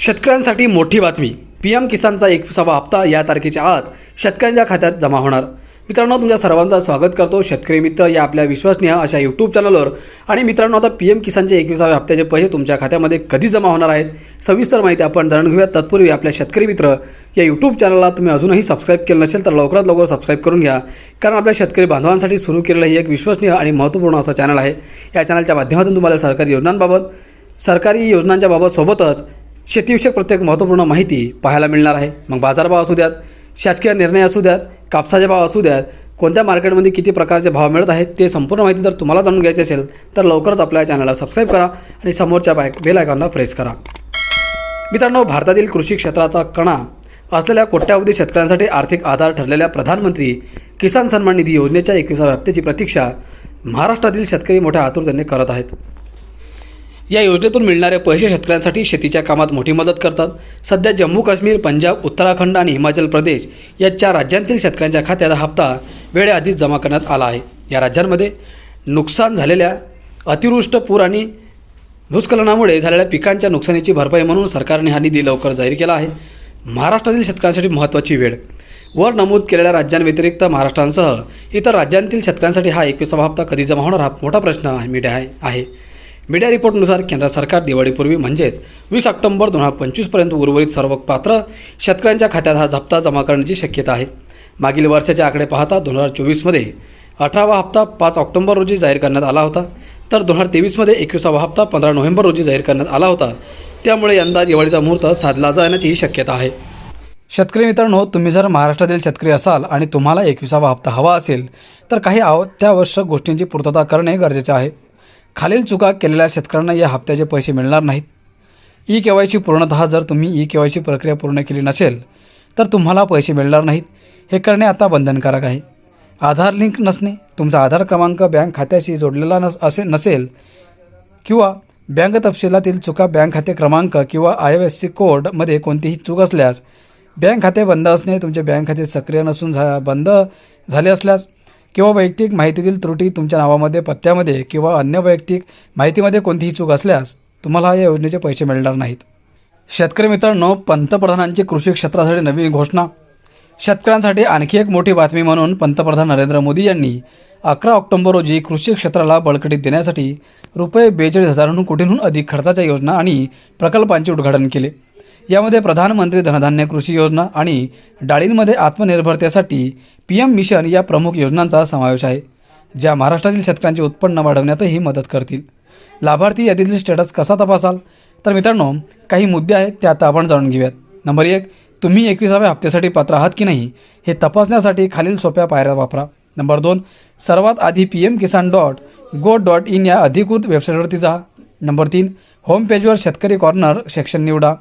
शेतकऱ्यांसाठी मोठी बातमी. पी एम किसानचा एकविसावा हप्ता या तारखेच्या आत शेतकऱ्यांच्या खात्यात जमा होणार. मित्रांनो तुमच्या सर्वांचं स्वागत करतो शेतकरी मित्र या आपल्या विश्वसनीय अशा यूट्यूब चॅनलवर आणि मित्रांनो आता पी एम किसानचे एकविसाव्या हप्त्याचे पैसे तुमच्या खात्यामध्ये कधी जमा होणार आहेत सविस्तर माहिती आपण जाणून घेऊया तत्पूर्वी आपल्या शेतकरी मित्र या यूट्यूब चॅनलला तुम्ही अजूनही सबस्क्राईब केलं नसेल तर लवकरात लवकर सबस्क्राईब करून घ्या. कारण आपल्या शेतकरी बांधवांसाठी सुरू केलेलं हे एक विश्वसनीय आणि महत्त्वपूर्ण असं चॅनल आहे. या चॅनलच्या माध्यमातून तुम्हाला सरकारी योजनांबाबत सरकारी योजनांच्या बाबत सोबतच शेतीविषयक प्रत्येक महत्त्वपूर्ण माहिती पाहायला मिळणार आहे. मग बाजारभाव असू द्यात शासकीय निर्णय असू द्यात कापसाचे भाव असू द्यात कोणत्या मार्केटमध्ये किती प्रकारचे भाव मिळत आहेत ते संपूर्ण माहिती जर तुम्हाला जाणून घ्यायची असेल तर लवकरच आपल्या चॅनलला सबस्क्राईब करा आणि समोरच्या बाय बेल आयकॉनला प्रेस करा. मित्रांनो भारतातील कृषी क्षेत्राचा कणा असलेल्या कोट्यावधी शेतकऱ्यांसाठी आर्थिक आधार ठरलेल्या प्रधानमंत्री किसान सन्मान निधी योजनेच्या एकविसाव्या हप्त्याची प्रतीक्षा महाराष्ट्रातील शेतकरी मोठ्या आतुरतेने करत आहेत. या योजनेतून मिळणारे पैसे शेतकऱ्यांसाठी शेतीच्या कामात मोठी मदत करतात. सध्या जम्मू काश्मीर पंजाब उत्तराखंड आणि हिमाचल प्रदेश या चार राज्यांतील शेतकऱ्यांच्या खात्यात हप्ता वेळेआधीच जमा करण्यात आला आहे. या राज्यांमध्ये नुकसान झालेल्या अतिवृष्ट पूर आणि भूस्खलनामुळे झालेल्या पिकांच्या नुकसानीची भरपाई म्हणून सरकारने हा निधी लवकर जाहीर केला आहे. महाराष्ट्रातील शेतकऱ्यांसाठी महत्त्वाची वेळ. वर नमूद केलेल्या राज्यांव्यतिरिक्त महाराष्ट्रांसह इतर राज्यांतील शेतकऱ्यांसाठी हा एकविसावा हप्ता कधी जमा होणार हा मोठा प्रश्न मीडिया आहे आहे. मीडिया रिपोर्टनुसार केंद्र सरकार दिवाळीपूर्वी म्हणजेच वीस ऑक्टोबर दोन हजार पंचवीसपर्यंत उर्वरित सर्व पात्र शेतकऱ्यांच्या खात्यात हा हप्ता जमा करण्याची शक्यता आहे. मागील वर्षाचे आकडे पाहता दोन हजार चोवीसमध्ये अठरावा हप्ता पाच ऑक्टोबर रोजी जाहीर करण्यात आला होता. तर दोन हजार तेवीसमध्ये एकविसावा हप्ता पंधरा नोव्हेंबर रोजी जाहीर करण्यात आला होता. त्यामुळे यंदा दिवाळीचा मुहूर्त साधला जाण्याची शक्यता आहे. शेतकरी मित्रांनो तुम्ही जर महाराष्ट्रातील शेतकरी असाल आणि तुम्हाला एकविसावा हप्ता हवा असेल तर काही आव अत्यावश्यक गोष्टींची पूर्तता करणे गरजेचे आहे. खालील चुका केलेल्या शेतकऱ्यांना या हप्त्याचे पैसे मिळणार नाहीत. ई के वाय सी पूर्णतः जर तुम्ही ई के वाय सी प्रक्रिया पूर्ण केली नसेल तर तुम्हाला पैसे मिळणार नाहीत. हे करणे आता बंधनकारक आहे. आधार लिंक नसणे तुमचा आधार क्रमांक बँक खात्याशी जोडलेला नस असे नसेल किंवा बँक तपशिलातील चुका बँक खाते क्रमांक किंवा आय एफ एस सी कोडमध्ये कोणतीही चूक असल्यास बँक खाते बंद असणे तुमचे बँक खाते सक्रिय नसून झा बंद झाले असल्यास किंवा वैयक्तिक माहितीतील त्रुटी तुमच्या नावामध्ये पत्त्यामध्ये किंवा अन्य वैयक्तिक माहितीमध्ये कोणतीही चूक असल्यास तुम्हाला या योजनेचे पैसे मिळणार नाहीत. शेतकरी मित्रांनो पंतप्रधानांची कृषी क्षेत्रासाठी नवी घोषणा. शेतकऱ्यांसाठी आणखी एक मोठी बातमी म्हणून पंतप्रधान नरेंद्र मोदी यांनी अकरा ऑक्टोबर रोजी कृषी क्षेत्राला बळकटी देण्यासाठी रुपये बेचाळीस हजारांहून कोटींहून अधिक खर्चाच्या योजना आणि प्रकल्पांचे उद्घाटन केले. यामध्ये प्रधानमंत्री धनधान्य कृषी योजना आणि डाळींमध्ये आत्मनिर्भरतेसाठी पी एम मिशन या प्रमुख योजनांचा समावेश आहे ज्या महाराष्ट्रातील शेतकऱ्यांचे उत्पन्न वाढवण्यातही मदत करतील. लाभार्थी यादीतील स्टेटस कसा तपासाल? तर मित्रांनो काही मुद्दे आहेत ते आता आपण जाणून घेऊयात. नंबर एक तुम्ही एकविसाव्या हप्त्यासाठी पात्र आहात की नाही हे तपासण्यासाठी खालील सोप्या पायऱ्या वापरा. नंबर दोन सर्वात आधी P M Kisan dot gov dot in या अधिकृत वेबसाईटवरती जा. नंबर तीन होम पेजवर शेतकरी कॉर्नर सेक्शन निवडा.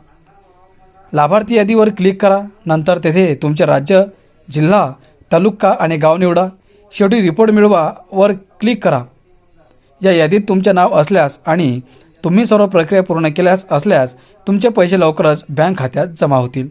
लाभार्थी यादीवर क्लिक करा. नंतर तेथे तुमचे राज्य जिल्हा तालुका आणि गाव निवडा. शेवटी रिपोर्ट मिळवा वर क्लिक करा. या यादीत तुमचे नाव असल्यास आणि तुम्ही सर्व प्रक्रिया पूर्ण केल्यास असल्यास तुमचे पैसे लवकरच बँक खात्यात जमा होतील.